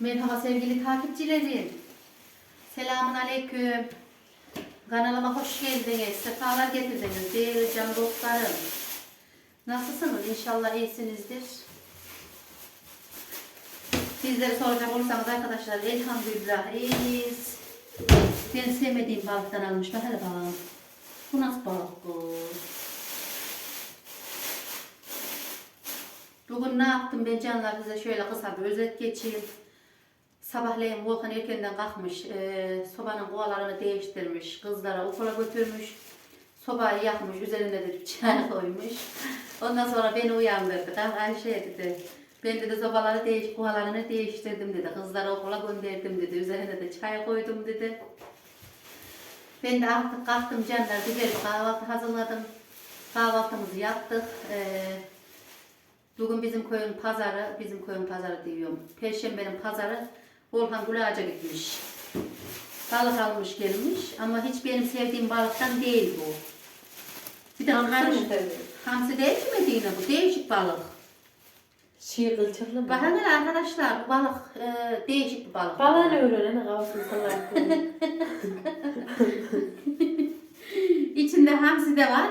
Merhaba sevgili takipçilerim. Selamun aleyküm. Kanalıma hoş geldiniz. Sefalar getirdiniz. Değerli can dostlarım. Nasılsınız? İnşallah iyisinizdir. Sizlere soracak olursanız arkadaşlar elhamdülillah iyiyiz. Ben sevmediğim balıktan almışlar. Hadi. Bu nasıl balık bu? Bugün ne yaptım ben canlar size şöyle kısa bir özet geçeyim. Sabahleyin Volkan erkenden kalkmış, e, sobanın kovalarını değiştirmiş, kızlara okula götürmüş, sobayı yakmış, üzerine de çay koymuş. Ondan sonra beni uyandırdı. Ayşe dedi, ben dedi sobaları değiş, kovalarını değiştirdim dedi, kızları okula gönderdim dedi, üzerine de çay koydum dedi. Ben de artık kalktım canlar, güzel kahvaltı hazırladım. Kahvaltımızı yaptık. E, Bugün bizim köyün pazarı, bizim köyün pazarı diyorum. Perşembenin pazarı Volkan Gulağaç'a gitmiş. Balık almış gelmiş ama hiç benim sevdiğim balıktan değil bu. Bir de karış, hamsi değil mi Medine bu? Değişik balık. Şiir kılçıklı mı? Bakın arkadaşlar bu balık e, değişik bir balık. Bana ne öyle ne kalsın salak. İçinde hamsi de var,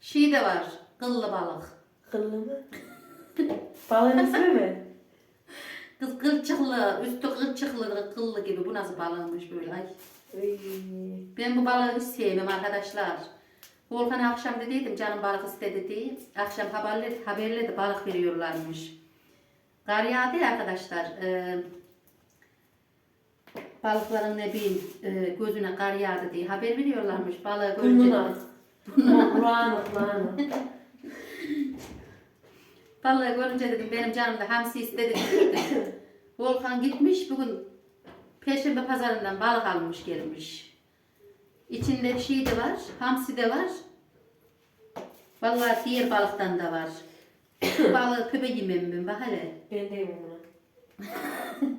şey de var, kıllı balık. Kıllı mı? Balığın ismi mi? Kız kılçıklı, üstü kılçıklı, kıllı gibi. Bu nasıl balığmış böyle? Ay. Ben bu balığı hiç sevmem arkadaşlar. Volkan akşam dediydim canım balık istedi diye. Akşam haberledi, haberledi balık veriyorlarmış. Kar yağdı ya arkadaşlar. E, balıkların ne bileyim e, gözüne kar yağdı diye haber veriyorlarmış. Balığı görünce. Burnuna. Kulağına kulağına. Balığı görünce dedim benim canım da hamsi istedi. Volkan gitmiş bugün Perşembe pazarından balık almış gelmiş. İçinde şey de var, hamsi de var. Vallahi diğer balıktan da var. Şu balığı pöbe yemem ben bak hele. Ben de yemem onu.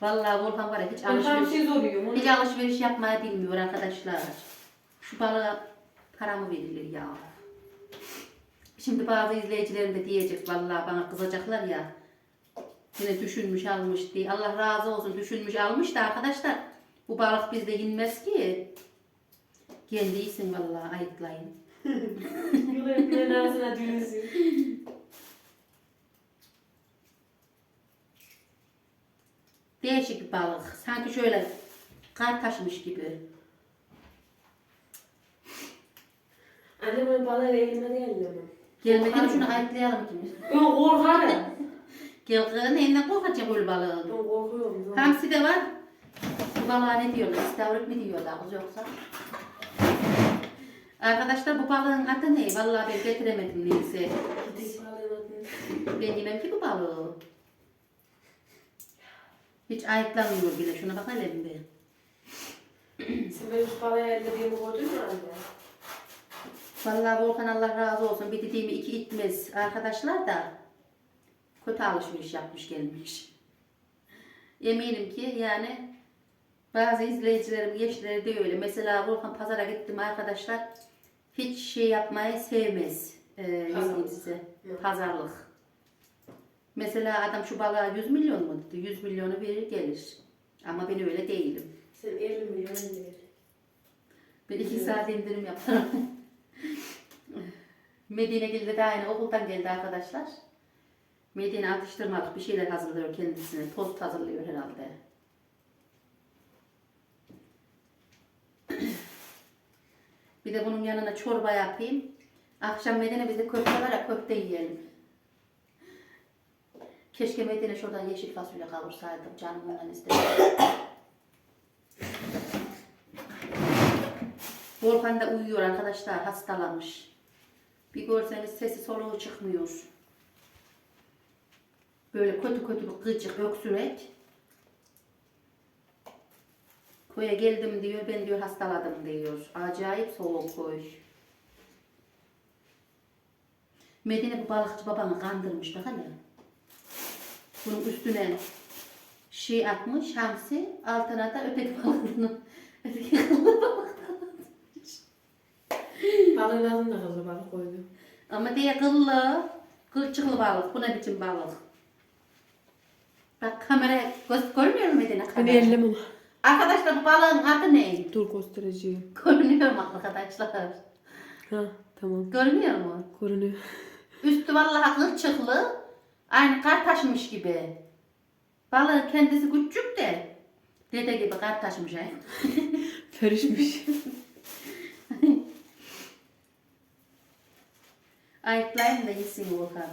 Vallahi Volkan var ya hiç Ben alışveriş, zor yiyorum. onu- hiç alışveriş yapmayı bilmiyor arkadaşlar. Şu balığa para mı verilir ya? Şimdi bazı izleyicilerim de diyecek vallahi bana kızacaklar ya. Yine düşünmüş almış diye. Allah razı olsun düşünmüş almış da arkadaşlar bu balık bizde yenmez ki. Kendi iyisin vallahi ayıklayın. Bilen ağzına düğünsün. Değişik bir balık. Sanki şöyle kar taşmış gibi. Annem balığı elime değil mi? Gelmeden şunu ayıklayalım ikimiz. Ben korkarım. Gel kızın elinden korkacak öyle balığın. Ben korkuyorum. Hamsi de var. Bu balığa ne diyorlar? İstavrit mi diyorlar kız yoksa? Arkadaşlar bu balığın adı ne? Vallahi ben getiremedim neyse. Gidip. Ben yemem ki bu balığı. Hiç ayıklanmıyor bile. Şuna bak hele bir. Sen benim şu balığı ellediğimi gördün mü anne? Vallahi Volkan Allah razı olsun. Bir dediğimi iki itmez. Arkadaşlar da kötü alışveriş yapmış gelmiş. Eminim ki yani bazı izleyicilerim gençleri de öyle. Mesela Volkan pazara gittim arkadaşlar. Hiç şey yapmayı sevmez. Ee, Pazarlık. size? Pazarlık. Mesela adam şu balığa 100 milyon mu dedi? 100 milyonu verir gelir. Ama ben öyle değilim. Sen 50 milyon indir. Ben iki saat indirim yaparım. Medine geldi de aynı okuldan geldi arkadaşlar. Medine atıştırmalık bir şeyler hazırlıyor kendisine. Tost hazırlıyor herhalde. Bir de bunun yanına çorba yapayım. Akşam Medine bize köfte var ya köfte yiyelim. Keşke Medine şuradan yeşil fasulye kavursaydım. Canım ondan istedim. Volkan da uyuyor arkadaşlar hastalanmış. Bir görseniz sesi soluğu çıkmıyor. Böyle kötü kötü bir gıcık öksürek. Köye geldim diyor ben diyor hastaladım diyor. Acayip soğuk koy. Medine bu balıkçı babanı kandırmış bak hele. Bunun üstüne şey atmış hamsi altına da öteki balığını öteki Balığın adını da kızı balık koydu. Ama diye kıllı, kılçıklı balık. Bu ne biçim balık? Bak kamera göz görmüyor mu Medine Ben kamera? ellemem. Arkadaşlar bu balığın adı ne? Dur göstereceğim. Görünüyor mu arkadaşlar? Ha tamam. Görünüyor mu? Görünüyor. Üstü vallahi kılçıklı. Aynı kar taşmış gibi. Balığın kendisi küçük de. Dede gibi kar taşmış he. Karışmış. Ayıklayayım da yesin Volkan.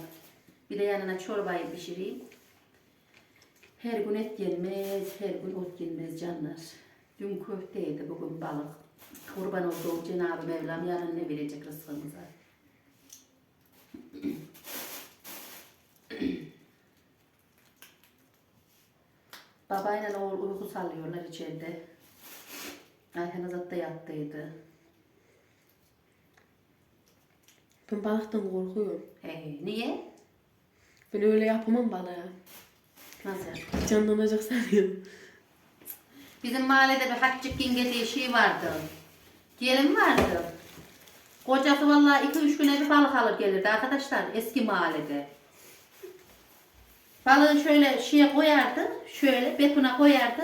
Bir de yanına çorbayı pişireyim. Her gün et yenmez, her gün ot yenmez canlar. Dün köfteydi, bugün balık. Kurban olduğum Cenab-ı Mevlam yarın ne verecek rızkımıza? Babayla oğul uyku sallıyorlar içeride. Ayhan Azat da yattıydı. Ben balıktan korkuyorum. Ee, niye? Ben öyle yapamam balığa. Nasıl? Canlanacak sanıyorum. Bizim mahallede bir Haccık Yenge diye şey vardı. Gelin vardı. Kocası vallahi iki üç güne bir balık alır gelirdi arkadaşlar eski mahallede. Balığı şöyle şeye koyardı, şöyle betona koyardı.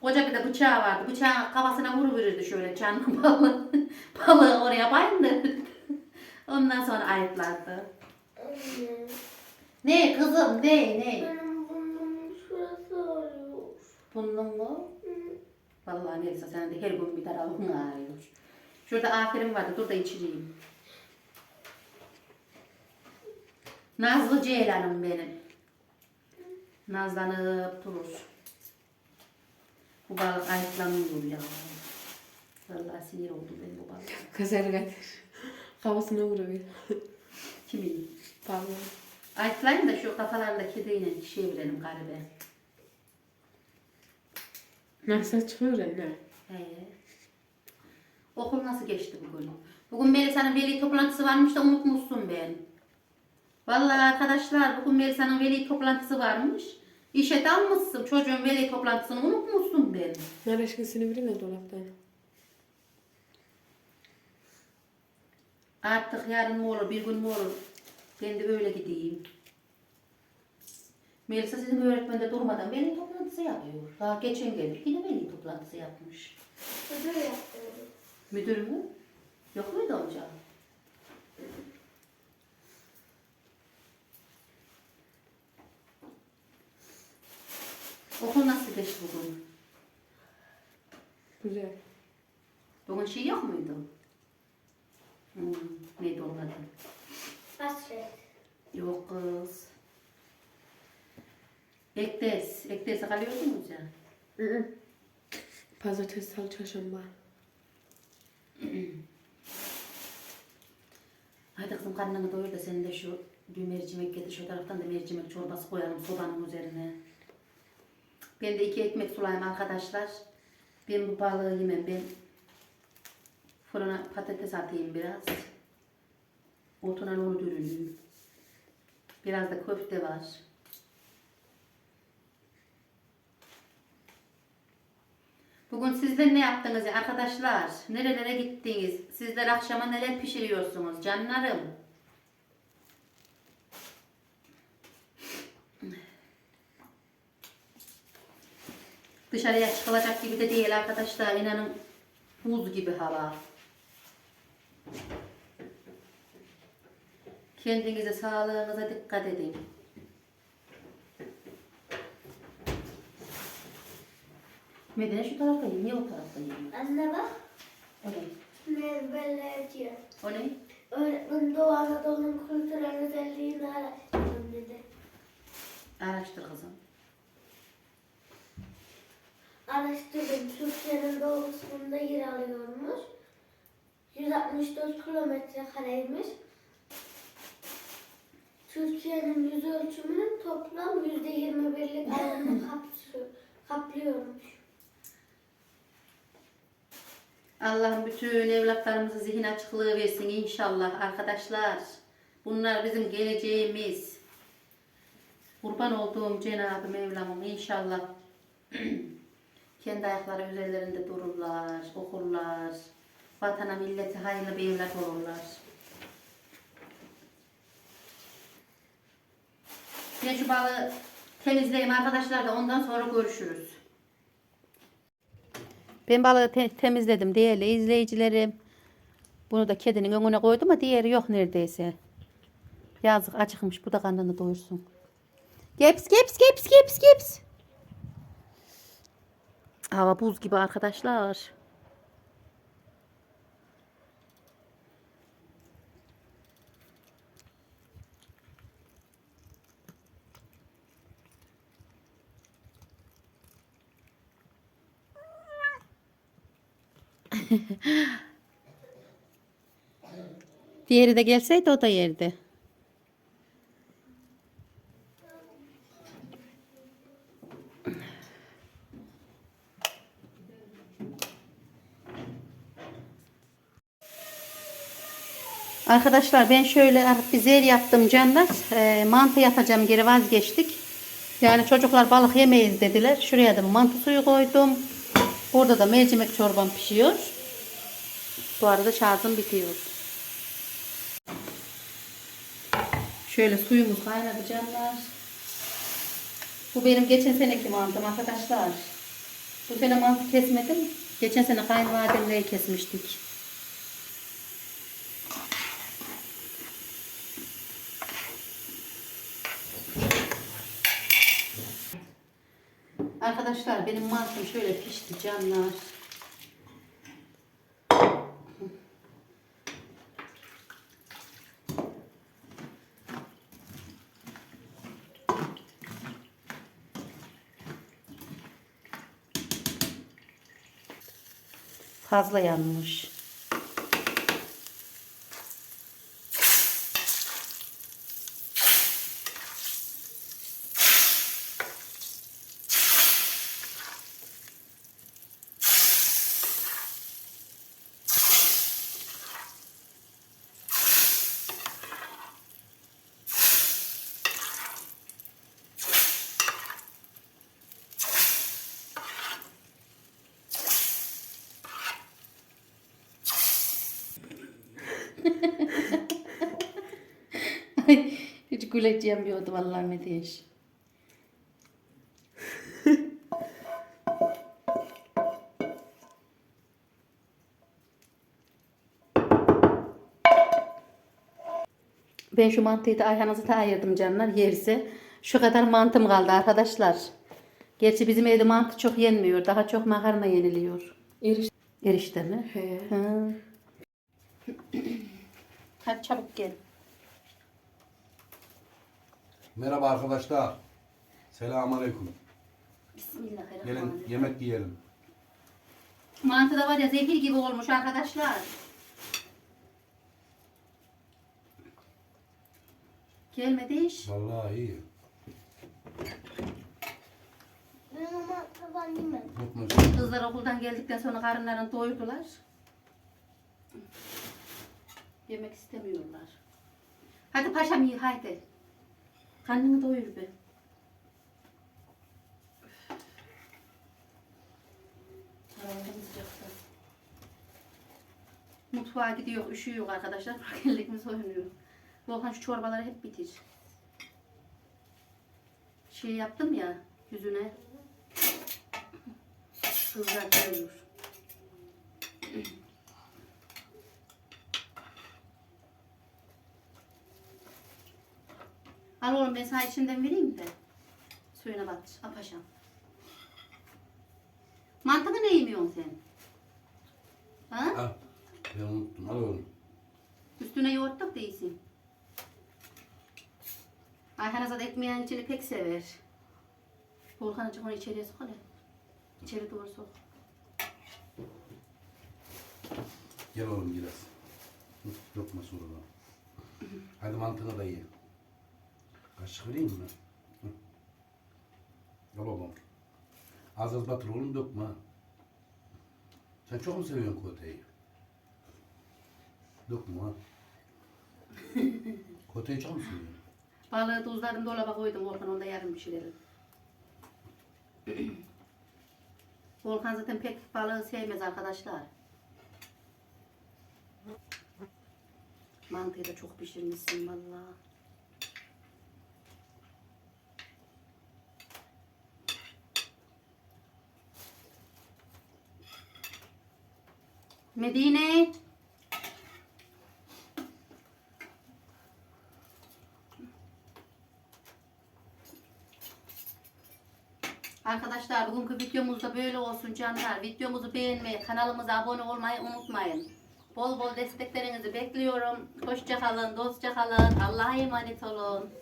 Koca bir de bıçağı vardı. Bıçağın kafasına vuruverirdi şöyle canlı balığı. balığı oraya bayındırdı. Ondan sonra ayıtlardı. Anne, Ne kızım ne ne? benim burnumun şurası ağrıyor. Bundun mu? Vallahi neyse sen de her gün bir tarafın ağrıyor. Şurada aferin vardı dur da içireyim. Nazlı Ceylan'ım benim. Nazlanıp durur. Bu balık ayıklanıyor ya. Vallahi sinir oldum ben bu balık. Kazer getir. Kafasına vuruyor. Kimin? Balığı. Ayıklayın da şu kafalarında kediyle çevirelim garibe. Nasıl çıkıyor anne? He. Okul nasıl geçti bugün? Bugün Melisa'nın veli toplantısı varmış da unutmuşsun ben. Vallahi arkadaşlar bugün Melisa'nın veli toplantısı varmış. İşe dalmışsın çocuğun veli toplantısını unutmuşsun ben. Nar aşkısını vereyim mi dolaptan? Artık yarın mı olur bir gün mü olur? Ben de öyle gideyim. Melisa sizin öğretmende durmadan veli toplantısı yapıyor. Daha geçen geldik yine veli toplantısı yapmış. Ödül yapıyorum. Müdür mü? Yok muydu hocam? Okul nasıl geçti bugün? Güzel. Bugün şey yok muydu? Hmm, neydi onun adı? Hasret. Yok kız. Ektes. Ektes'e kalıyordunuz ya. Hı hı. Pazartesi, salı, çarşamba. Hadi kızım karnını doyur da sen de şu bir mercimek getir şu taraftan da mercimek çorbası koyalım sobanın üzerine. Ben de iki ekmek sulayayım arkadaşlar. Ben bu balığı yemem. Ben fırına patates atayım biraz. Otuna onu dürüneyim. Biraz da köfte var. Bugün sizler ne yaptınız ya arkadaşlar? Nerelere gittiniz? Sizler akşama neler pişiriyorsunuz canlarım? Dışarıya çıkılacak gibi de değil arkadaşlar. İnanın buz gibi hava. Kendinize, sağlığınıza dikkat edin. Medine şu tarafta yiyor, niye o tarafta yiyor? Anne bak. O ne? Diyor. O ne? Öğretmen Doğu Anadolu'nun kültürel özelliğini araştırın dedi. Araştır kızım. Araştırdım. Türkiye'nin doğu kısmında yer alıyormuş. 164 kilometre kareymiş. Türkiye'nin yüz ölçümünün toplam %21'lik alanını kaplıyormuş. Allah'ım bütün evlatlarımızı zihin açıklığı versin inşallah arkadaşlar. Bunlar bizim geleceğimiz. Kurban olduğum Cenab-ı Mevlam'ım inşallah kendi ayakları üzerlerinde dururlar, okurlar. Vatana milleti hayırlı bir evlat olurlar. Tecrübalı temizleyeyim arkadaşlar da ondan sonra görüşürüz. Ben balığı te- temizledim değerli izleyicilerim. Bunu da kedinin önüne koydum ama diğeri yok neredeyse. Yazık acıkmış bu da karnını doyursun. Geps geps geps geps geps. Hava buz gibi arkadaşlar. Diğeri de gelseydi o da yerdi. Arkadaşlar ben şöyle bir zer yaptım canlar. Ee, mantı yapacağım geri vazgeçtik. Yani çocuklar balık yemeyiz dediler. Şuraya da mantı suyu koydum. Burada da mercimek çorbam pişiyor. Bu arada şarjım bitiyor. Şöyle suyumuz kaynadı canlar. Bu benim geçen seneki mantım arkadaşlar. Bu sene mantı kesmedim. Geçen sene kayınvalidemle kesmiştik. Arkadaşlar benim mantım şöyle pişti canlar. Fazla yanmış. Ay, Hiç güleceğim diyordu vallahi Meteş. Ben şu mantıyı da Ayhan'a da ayırdım canlar yerse. Şu kadar mantım kaldı arkadaşlar. Gerçi bizim evde mantı çok yenmiyor. Daha çok makarna yeniliyor. Eriş. Erişte mi? He. Hı. Hadi çabuk gel. Merhaba arkadaşlar. Selamünaleyküm. Gelin Bismillahirrahmanirrahim. yemek yiyelim. Mantı da var ya zehir gibi olmuş arkadaşlar. Gelmedi iş. Vallahi iyi. Ben ama taban yemedim. Mu? Kızlar okuldan geldikten sonra karınlarını doyurdular. Yemek istemiyorlar. Hadi paşam iyi haydi. Karnını doyur be. Mutfağa gidiyor, üşüyor arkadaşlar. Ellerimiz oynuyor. Volkan şu çorbaları hep bitir. Şey yaptım ya yüzüne. Kızlar görüyor. Al oğlum ben sana içinden vereyim de. Suyuna bat. Apaşam. Mantını ne yemiyorsun sen? Ha? Al. Ben unuttum. Al oğlum. Üstüne yoğurttuk değilsin. Ayhan Azat ekmeğin içini pek sever. Volkan açık onu içeriye sok hele. İçeri doğru sok. Gel oğlum biraz. Lokma sonra. Hadi mantığını da ye. Kaşık vereyim mi? Al babam. Az az batır oğlum dökme. Sen çok mu seviyorsun koteyi? Dökme ha. koteyi çok mu seviyorsun? Balığı tuzladım dolaba koydum Volkan onda yarım pişirelim. Volkan zaten pek balığı sevmez arkadaşlar. Mantıyı da çok pişirmişsin vallahi. Medine. Arkadaşlar bugünkü videomuz da böyle olsun canlar. Videomuzu beğenmeyi, kanalımıza abone olmayı unutmayın. Bol bol desteklerinizi bekliyorum. Hoşça kalın, dostça kalın. Allah'a emanet olun.